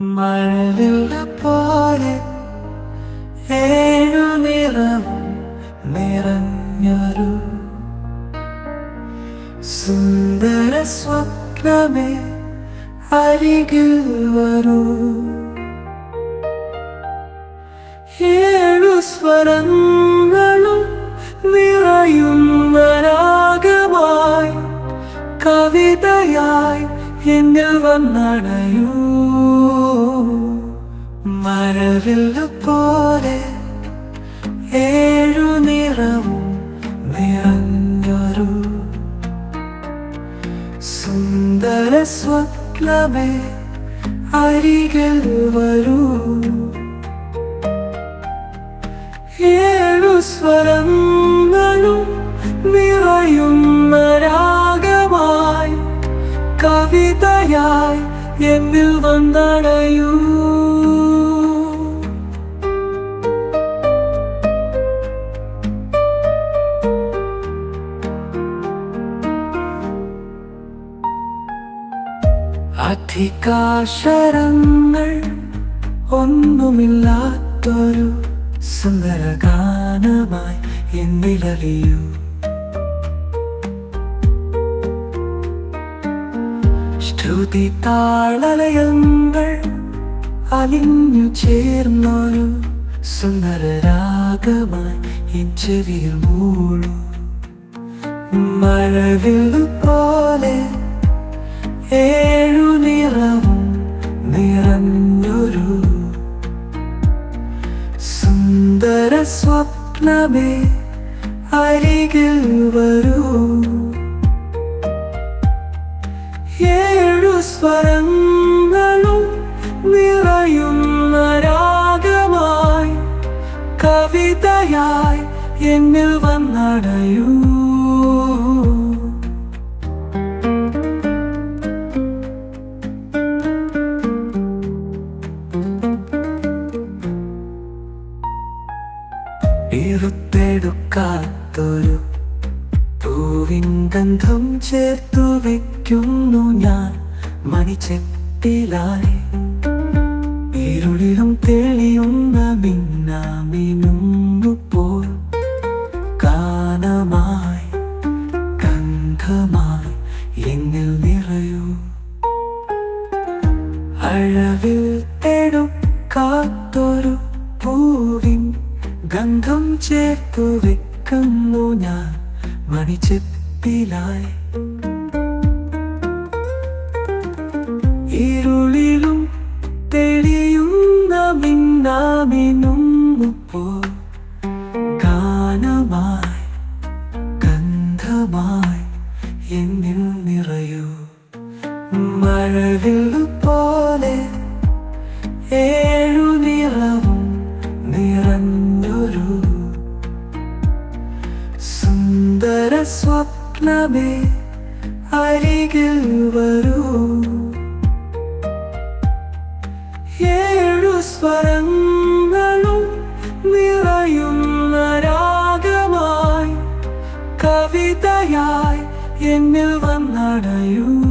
മഴവില്ല പോലെ ഏഴു നിറവും നിറഞ്ഞൊരു സുന്ദര സ്വപ്നമേ അരികിൽ വരൂ. ഏഴു സ്വരങ്ങളും നിറയുന്ന രാഗമായി കവിതയായി എന്നിൽ വന്നടയൂ. മരവില്ല പോലെ ഏഴു നിറവും നിറഞ്ഞൊരു സുന്ദര സ്വപ്നമേ അരികിൽ വരൂ. ഏഴു സ്വരങ്ങളും നിറയുന്ന രാഗമായി കവിതയായി എന്നിൽ വന്നടയൂ അധികാശരങ്ങൾ ഒന്നുമില്ലാത്തൊരു സുന്ദര ഗാനമായി എന്നിലറിയൂ. ശ്രുതി താളലയങ്ങൾ അലിഞ്ഞു ചേർന്നൊരു സുന്ദര രാഗമായി എൻ ചെവിയിൽ മൂളൂ. മഴവിൽ പോലെ ഏഴു സ്വപ്നമേ അരികിൽ വരൂ. ഏഴു സ്വരങ്ങളും രാഗമായി കവിതയായി എന്നിൽ വന്നടയൂ. ഇരുത്തെടുക്കാത്തൊരു പൂവിൻ ഗന്ധം ചേർത്തു വെക്കുന്നു ഞാൻ മണിച്ചെപ്പിലായി ഇരുളിലും തെളിയുന്ന മിന്നാമിനുങ്ങുപോൽ കാനമായി ഗന്ധമായി എന്നിൽ നിറയൂ. അഴവിൽ ഗന്ധം ചേർത്തു വെക്കുന്നു ഞാൻ മണിച്ചെപ്പിലായി. ഇരുളിലും തെളിയുന്ന മിന്നാമിനുങ്ങുപ്പോ ഗാനമായി ഗന്ധമായി എന്നിൽ നിറയൂ. മഴവിൽ പോലെ സ്വപ്നമേ അരികിൽ വരൂ. ഏഴു സ്വരങ്ങളും നിറയുന്ന രാഗമായി കവിതയായി എന്നിൽ വന്നടയൂ.